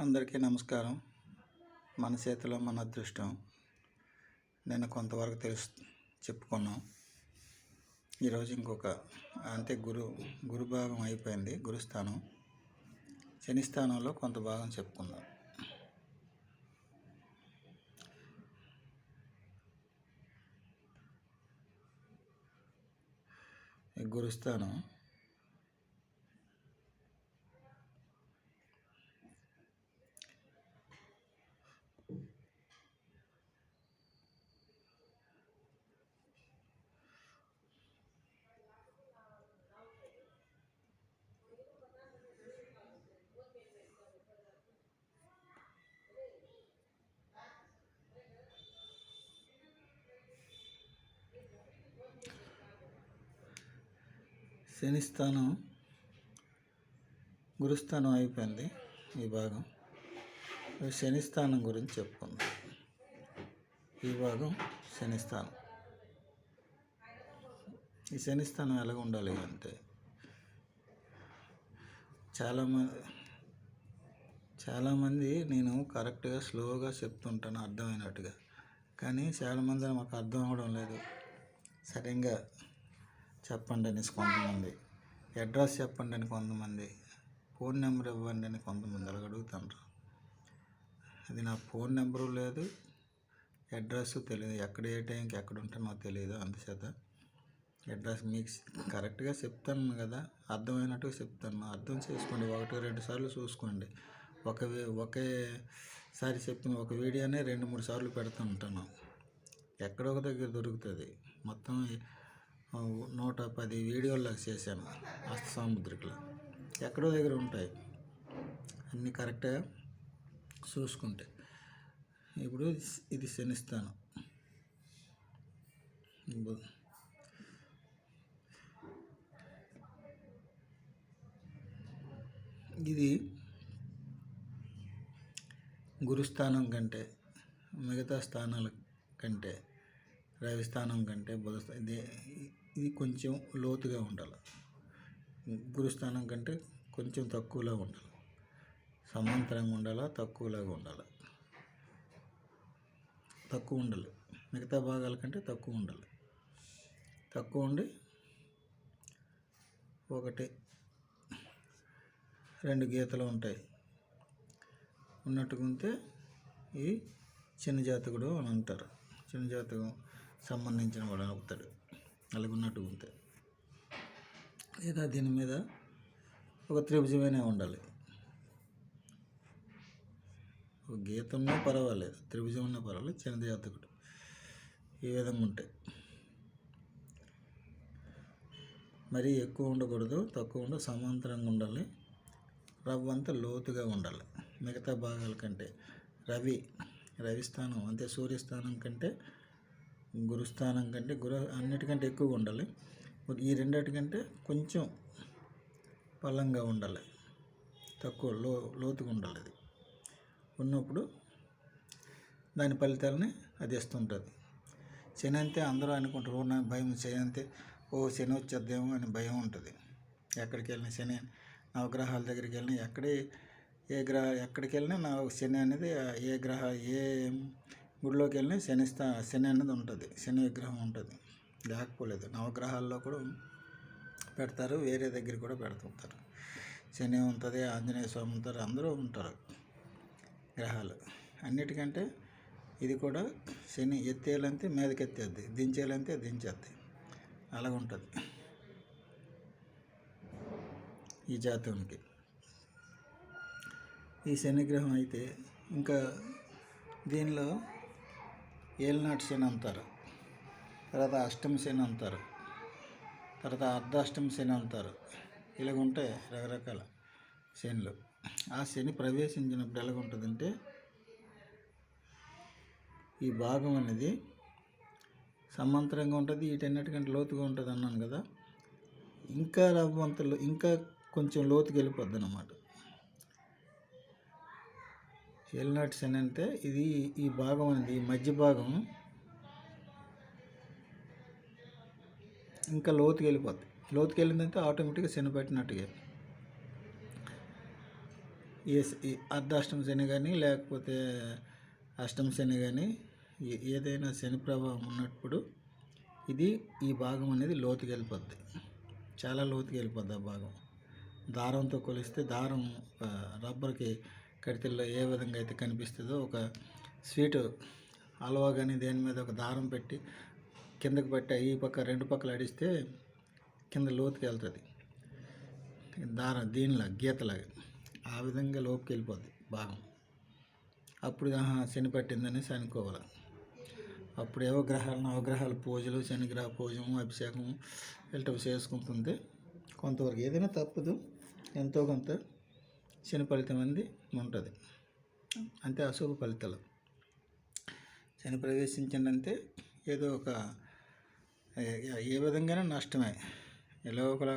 అందరికీ నమస్కారం. మన చేతిలో మన అదృష్టం. నేను కొంతవరకు తెలుసు చెప్పుకున్నాం. ఈరోజు ఇంకొక అంటే గురు గురు భాగం అయిపోయింది గురుస్థానం. శనిస్థానంలో కొంత భాగం చెప్పుకుందాం. ఈ గురుస్థానం శని స్థానం గురుస్థానం అయిపోయింది ఈ భాగం. శనిస్థానం శని స్థానం గురించి చెప్పుకుందాం. ఈ భాగం శని స్థానం ఈ శని స్థానం ఉండాలి అంటే చాలామంది చాలామంది నేను కరెక్ట్గా స్లోగా చెప్తుంటాను అర్థమైనట్టుగా. కానీ చాలామంది మాకు అర్థం అవ్వడం లేదు. సరిగ్గా చెప్పండి అనేసి కొంతమంది. అడ్రస్ చెప్పండి అని కొంతమంది. ఫోన్ నెంబర్ ఇవ్వండి అని కొంతమంది అలాగ అడుగుతుంటారు అది నా ఫోన్ నెంబరు లేదు అడ్రస్ తెలియదు ఎక్కడ ఏ టైంకి ఎక్కడ ఉంటానో తెలియదు అందుచేత. అడ్రస్ మీకు కరెక్ట్గా చెప్తాను కదా అర్థమైనట్టుగా చెప్తాను. అర్థం చేసుకోండి ఒకటి రెండు సార్లు చూసుకోండి. ఒక వే- ఒకేసారి చెప్పిన ఒక వీడియోనే రెండు మూడు సార్లు పెడుతుంటాను ఎక్కడో ఒక దగ్గర దొరుకుతుంది. మొత్తం నూట పది వీడియోలకు చేశాను హస్త సాముద్రికలు. ఎక్కడో దగ్గర ఉంటాయి. అన్నీ కరెక్ట్గా చూసుకుంటే. ఇప్పుడు ఇది శనిస్తాను. ఇది గురుస్థానం కంటే మిగతా స్థానాల కంటే రవి స్థానం కంటే బుధ ఇది కొంచెం లోతుగా ఉండాలి. గురుస్థానం కంటే కొంచెం తక్కువలో ఉండాలి. సమాంతరంగా ఉండాలా? తక్కువలాగా ఉండాలి? తక్కువ ఉండాలి. మిగతా భాగాల కంటే తక్కువ ఉండాలి. తక్కువ ఉండి ఒకటి రెండు గీతలు ఉంటాయి. ఉన్నట్టుగా ఉంటే ఈ చిన్న జాతకుడు అని అంటారు. చిన్న జాతకం సంబంధించిన వాడు అవుతాడు అలాగ ఉన్నట్టుగా ఉంటే. లేదా దీని మీద ఒక త్రిభుజమైనా ఉండాలి. ఒక గీతంలో ఉన్నా పర్వాలేదు. త్రిభుజం ఉన్నా పర్వాలేదు చిన్న జాతకుడు ఈ విధంగా ఉంటాయి మరీ ఎక్కువ ఉండకూడదు తక్కువ ఉండ సమాంతరంగా ఉండాలి. రవ్వ అంతా లోతుగా ఉండాలి. మిగతా భాగాల కంటే రవి రవి స్థానం అంటే సూర్యస్థానం కంటే గురుస్థానం కంటే గురు అన్నిటికంటే ఎక్కువగా ఉండాలి. ఈ రెండిటికంటే కొంచెం పల్లంగా ఉండాలి. తక్కువ లో లోతుగా ఉండాలి అది. ఉన్నప్పుడు దాని ఫలితాలని అది ఇస్తుంటుంది. శని అంతే అందరూ అనుకుంటారు భయం శని అంతే ఓ శని వచ్చేద్దేమో అని భయం ఉంటుంది. ఎక్కడికి వెళ్ళినా శని నవగ్రహాల దగ్గరికి వెళ్ళినా ఎక్కడే ఏ గ్రహ ఎక్కడికి వెళ్ళినా నా శని అనేది ఏ గ్రహ ఏ గుడిలోకి వెళ్ళి శని స్థా శని అనేది ఉంటుంది. శని విగ్రహం ఉంటుంది. లేకపోలేదు. నవగ్రహాల్లో కూడా పెడతారు. వేరే దగ్గర కూడా పెడుతుంటారు శని ఉంటుంది ఆంజనేయ స్వామి ఉంటారు అందరూ ఉంటారు గ్రహాలు. అన్నిటికంటే ఇది కూడా శని ఎత్తేలంతే మీదకెత్తేద్ది దించేయాలంతే దించేద్ది అలాగుంటుంది ఈ జాతకునికి ఈ శనిగ్రహం అయితే ఇంకా దీనిలో ఏలినాటి శని అంటారు తర్వాత అష్టమ శని అంటారు తర్వాత అర్ధాష్టమ శని అంటారు ఇలాగుంటే రకరకాల శనిలు ఆ శని ప్రవేశించినప్పుడు ఎలాగుంటుందంటే ఈ భాగం అనేది సమాంతరంగా ఉంటుంది వీటన్నిటికంటే లోతుగా ఉంటుంది అన్నాను కదా. ఇంకా రవ్వంతలు ఇంకా కొంచెం లోతుకి వెళ్ళిపోద్ది అన్నమాట ఎల్నాటి అని అంటే ఇది ఈ భాగం అనేది ఈ మధ్య భాగం ఇంకా లోతుకి వెళ్ళిపోద్ది. లోతుకి వెళ్ళిందంటే ఆటోమేటిక్గా శని పెట్టినట్టుగా ఏ ఈ అర్ధాష్టమ శని కానీ లేకపోతే అష్టమ శని కానీ ఏ- ఏదైనా శని ప్రభావం ఉన్నప్పుడు ఇది ఈ భాగం అనేది లోతుకి వెళ్ళిపోద్ది. చాలా లోతుకి వెళ్ళిపోద్ది ఆ భాగం. దారంతో కొలిస్తే దారం రబ్బర్కి కడితల్లో ఏ విధంగా అయితే కనిపిస్తుందో ఒక స్వీట్ హల్వా కానీ దేని మీద ఒక దారం పెట్టి కిందకి పెట్టి ఈ పక్క రెండు పక్కలు అడిస్తే కింద లోతుకి వెళ్తుంది. దారం దీనిలా గీతలాగా. ఆ విధంగా లోపుకి వెళ్ళిపోద్ది భాగం. అప్పుడు శని పట్టిందనేసి అనుకోవాలి. అప్పుడు ఏవో గ్రహాలు నవగ్రహాల పూజలు శనిగ్రహ పూజము అభిషేకం ఇలాంటివి చేసుకుంటుంది కొంతవరకు ఏదైనా తప్పదు. ఎంతో కొంత శని ఫలితం అనేది ఉంటుంది. అంతే అశుభ ఫలితాలు. శని ప్రవేశించిందంటే ఏదో ఒక ఏ- విధంగానే నష్టమే. ఎలా ఒకలా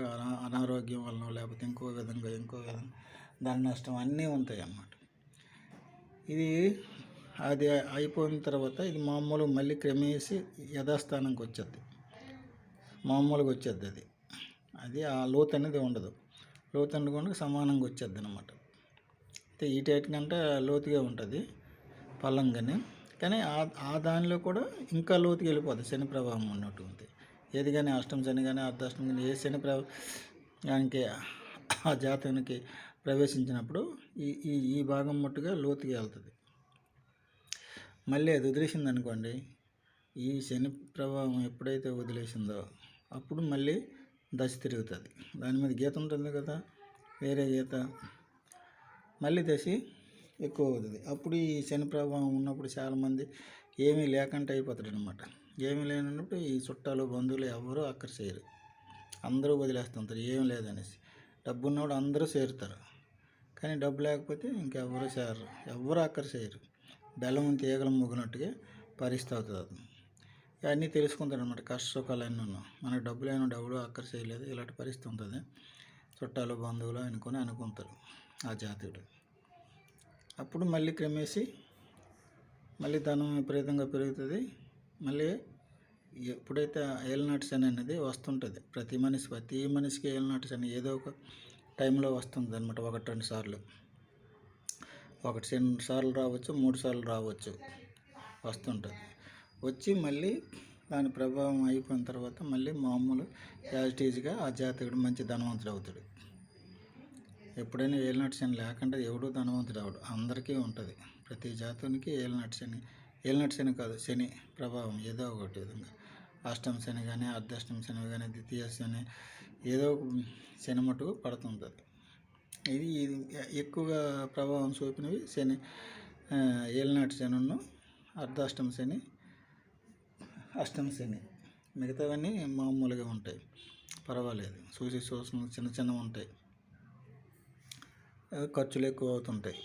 అనారోగ్యం వలన లేకపోతే ఇంకో విధంగా ఇంకో విధంగా దాని నష్టం అన్నీ ఉంటాయి అన్నమాట. ఇది అది అయిపోయిన తర్వాత ఇది మామూలు మళ్ళీ క్రమేసి యథాస్థానంకి వచ్చేది. మామూలుగా వచ్చేది అది. అది ఆ లోతు అనేది ఉండదు. లోతు ఉండకుండా సమానంగా వచ్చేది అనమాట అయితే ఈ టైట్ కంటే లోతుగా ఉంటుంది పల్లంగానే కానీ ఆ ఆ దానిలో కూడా ఇంకా లోతుకి వెళ్ళిపోతుంది శని ప్రభావం ఉన్నట్టు ఉంది. ఏది కానీ అష్టం శని కానీ అర్ధాష్టం కానీ ఏ శని ప్రభావానికి ఆ జాతకానికి ప్రవేశించినప్పుడు ఈ ఈ ఈ భాగం మట్టుగా లోతుకి వెళ్తుంది. మళ్ళీ అది వదిలేసింది అనుకోండి ఈ శని ప్రభావం ఎప్పుడైతే వదిలేసిందో అప్పుడు మళ్ళీ దశ తిరుగుతుంది. దాని మీద గీత ఉంటుంది కదా వేరే గీత. మళ్ళీ దశ ఎక్కువ అవుతుంది. అప్పుడు ఈ శని ప్రభావం ఉన్నప్పుడు చాలామంది ఏమీ లేకుండా అయిపోతాడు అనమాట ఏమీ లేనప్పుడు ఈ చుట్టాలు బంధువులు ఎవరు అక్కడ చేయరు. అందరూ వదిలేస్తుంటారు. ఏం లేదనేసి. డబ్బు ఉన్నవాడు అందరూ చేరుతారు. కానీ డబ్బు లేకపోతే ఇంకెవరు చేరరు. ఎవరు అక్కడ చేయరు. బెల్లం తీగలు ముగ్గినట్టుగా పరిస్థితి అవుతుంది ఇవన్నీ తెలుసుకుంటారు అనమాట కష్ట సుఖాలు అన్నీ ఉన్నాం మనకు డబ్బు లేని డబ్బులు అక్కడ చేయలేదు. ఇలాంటి పరిస్థితి ఉంటుంది. చుట్టాలు బంధువులు అనుకొని అనుకుంటారు ఆ జాతీయుడు. అప్పుడు మళ్ళీ క్రమేసి మళ్ళీ ధనం విపరీతంగా పెరుగుతుంది. మళ్ళీ ఎప్పుడైతే ఏలినాటి శని అనేది వస్తుంటుంది ప్రతి మనిషి ప్రతి మనిషికి ఏలినాటి శని ఏదో ఒక టైంలో వస్తుంది అనమాట ఒకటి రెండు సార్లు. ఒకటి రెండు సార్లు రావచ్చు మూడు సార్లు రావచ్చు వస్తుంటుంది. వచ్చి మళ్ళీ దాని ప్రభావం అయిపోయిన తర్వాత మళ్ళీ మామూలు యాజిటీజ్గా ఆ జాతకుడు మంచి ధనవంతుడు అవుతాడు. ఎప్పుడైనా ఏలినాటి శని లేకుండా ఎవడు ధనవంతుడు అవడు. అందరికీ ఉంటుంది. ప్రతి జాతునికి ఏలినాటి శని ఏలినాటి శని కాదు శని ప్రభావం ఏదో ఒకటి విధంగా అష్టం శని కానీ అర్ధాష్టం శని కానీ ద్వితీయ శని ఏదో ఒక శని మటుకు పడుతుంటుంది. ఇది ఇది ఎక్కువగా ప్రభావం చూపినవి శని ఆ, ఏలినాటి శనును శని అష్టం శని మిగతావన్నీ మామూలుగా ఉంటాయి. పర్వాలేదు. చూసి చూసిన చిన్న చిన్నవి ఉంటాయి. ఖర్చులు ఎక్కువ అవుతుంటాయి.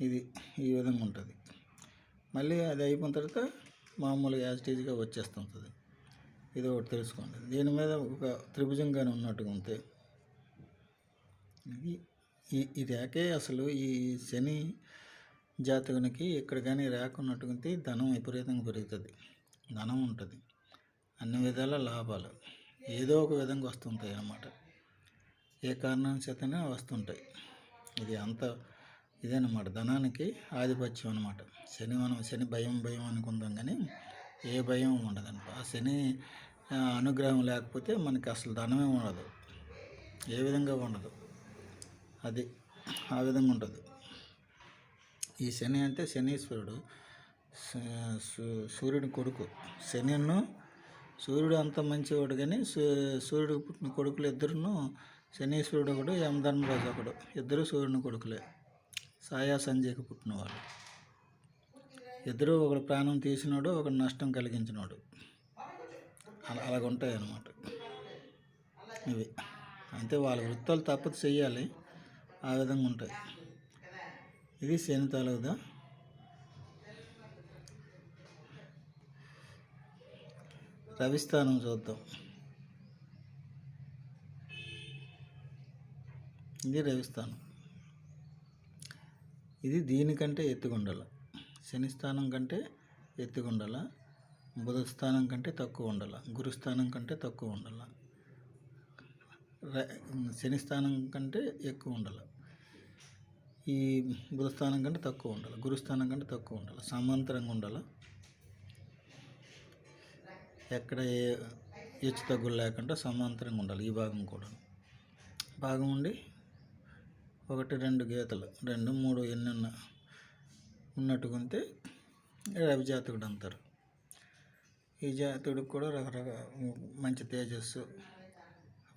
ఇది ఈ విధంగా ఉంటుంది. మళ్ళీ అది అయిపోయిన తర్వాత మామూలుగా యాజిటీజ్గా వచ్చేస్తుంటుంది. ఇది ఒకటి తెలుసుకోండి. దీని మీద ఒక త్రిభుజం కానీ ఉన్నట్టుగా ఉంటే ఇది ఈ ఈ రేకే అసలు ఈ శని జాతకునికి ఇక్కడ కానీ రేఖ ఉన్నట్టుగా ఉంటే ధనం విపరీతంగా పెరుగుతుంది. ధనం ఉంటుంది. అన్ని విధాల లాభాలు. ఏదో ఒక విధంగా వస్తుంటాయి అన్నమాట ఏ కారణం చేతనే వస్తుంటాయి. ఇది అంత ఇదేనమాట ధనానికి ఆధిపత్యం అనమాట శని మనం శని భయం భయం అనుకుందాం కానీ ఏ భయం ఉండదు అనమాట ఆ శని అనుగ్రహం లేకపోతే మనకి అసలు ధనమే ఉండదు. ఏ విధంగా ఉండదు? అది ఆ విధంగా ఉంటుంది ఈ శని అంటే శనీశ్వరుడు. సూ- సూర్యుడి కొడుకు. శనిను సూర్యుడు అంత మంచివాడు కానీ సూ- పుట్టిన కొడుకులు ఇద్దరును శనీశ్వరుడు ఒకడు యమధర్మరాజు ఒకడు. ఇద్దరు సూర్యుని కొడుకులే. సాయా సంజయ్కి పుట్టినవాడు. ఇద్దరు ఒకడు ప్రాణం తీసినాడు ఒకడు నష్టం కలిగించినాడు. అలా అలాగుంటాయి అన్నమాట ఇవి. అంతే వాళ్ళ వృత్తాలు తప్పదు చెయ్యాలి. ఆ విధంగా ఉంటాయి. ఇది శని తాలూదా? రవిస్థానం చూద్దాం. ఇది రవిస్థానం. ఇది దీనికంటే ఎత్తుగుండాల. శని స్థానం కంటే ఎత్తుగుండాల. బుధ స్థానం కంటే తక్కువ ఉండాల గురుస్థానం కంటే తక్కువ ఉండాల శనిస్థానం శని స్థానం కంటే ఎక్కువ ఉండాలి ఈ బుధస్థానం కంటే తక్కువ ఉండాలి గురుస్థానం కంటే తక్కువ ఉండాలి సమాంతరంగా ఉండాలి ఎక్కడ ఏ హెచ్చు తగ్గులు లేకుండా సమాంతరంగా ఉండాలి ఈ భాగం కూడా భాగం ఉండి ఒకటి రెండు గీతలు రెండు మూడు ఎన్ని ఉన్నా ఉంటే రవి జాతకుడు అంటారు ఈ జాతకుడికి కూడా రకరకాల మంచి తేజస్సు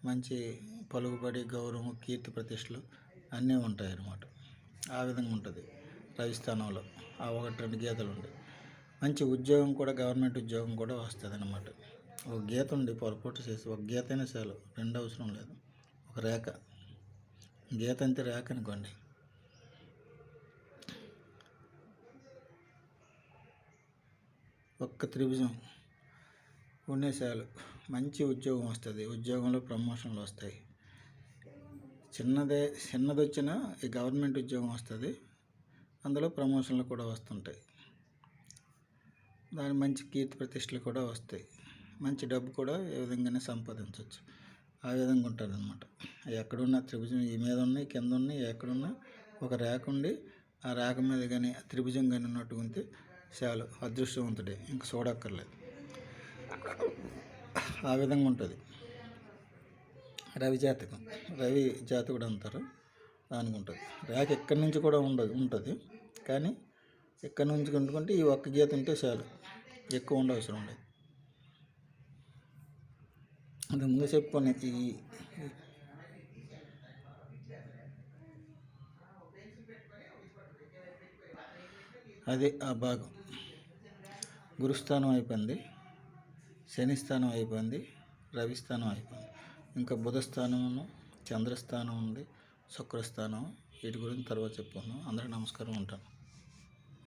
మంచి పలుకుబడి గౌరవం కీర్తి ప్రతిష్టలు అన్నీ ఉంటాయి అన్నమాట ఆ విధంగా ఉంటుంది రవిస్థానంలో ఆ ఒకటి రెండు గీతలు ఉంటాయి. మంచి ఉద్యోగం కూడా గవర్నమెంట్ ఉద్యోగం కూడా వస్తుంది అన్నమాట ఒక గీత ఉండి పొరపాటు చేసి ఒక గీత అయినా చాలు రెండు అవసరం లేదు. ఒక రేఖ. గీతంతి రాకనుకోండి. రేఖ అనుకోండి ఒక్క త్రిభుజం ఉండేసాలు మంచి ఉద్యోగం వస్తుంది. ఉద్యోగంలో ప్రమోషన్లు వస్తాయి. చిన్నదే చిన్నది వచ్చినా ఈ గవర్నమెంట్ ఉద్యోగం వస్తుంది. అందులో ప్రమోషన్లు కూడా వస్తుంటాయి. దాని మంచి కీర్తి ప్రతిష్టలు కూడా వస్తాయి. మంచి డబ్బు కూడా ఏ విధంగానే సంపాదించవచ్చు ఆ విధంగా ఉంటారనమాట ఎక్కడున్న త్రిభుజం ఈ మీద ఉన్నాయి కింద ఉన్నాయి ఎక్కడున్నా ఒక రేఖ ఉండి ఆ రేఖ మీద కానీ త్రిభుజం కానీ ఉన్నట్టు ఉంటే చాలు అదృష్టవంతుడే ఇంక చూడక్కర్లేదు. ఆ విధంగా ఉంటుంది. రవి జాతకం. రవి జాతకుడు అంటారు దానికి ఉంటుంది. రేఖ ఎక్కడి నుంచి కూడా ఉండదు ఉంటుంది కానీ ఎక్కడి నుంచి కొనుక్కుంటే ఈ ఒక్క గీత ఉంటే చాలు ఎక్కువ ఉండవసరం ఉండదు. అది ముందు చెప్పుకొని ఈ అది ఆ భాగం. గురుస్థానం అయిపోయింది శనిస్థానం అయిపోయింది రవిస్థానం అయిపోయింది. ఇంకా బుధస్థానం చంద్రస్థానం ఉంది శుక్రస్థానం. వీటి గురించి తర్వాత చెప్పుకుందాం. అందరికీ నమస్కారం ఉంటాను.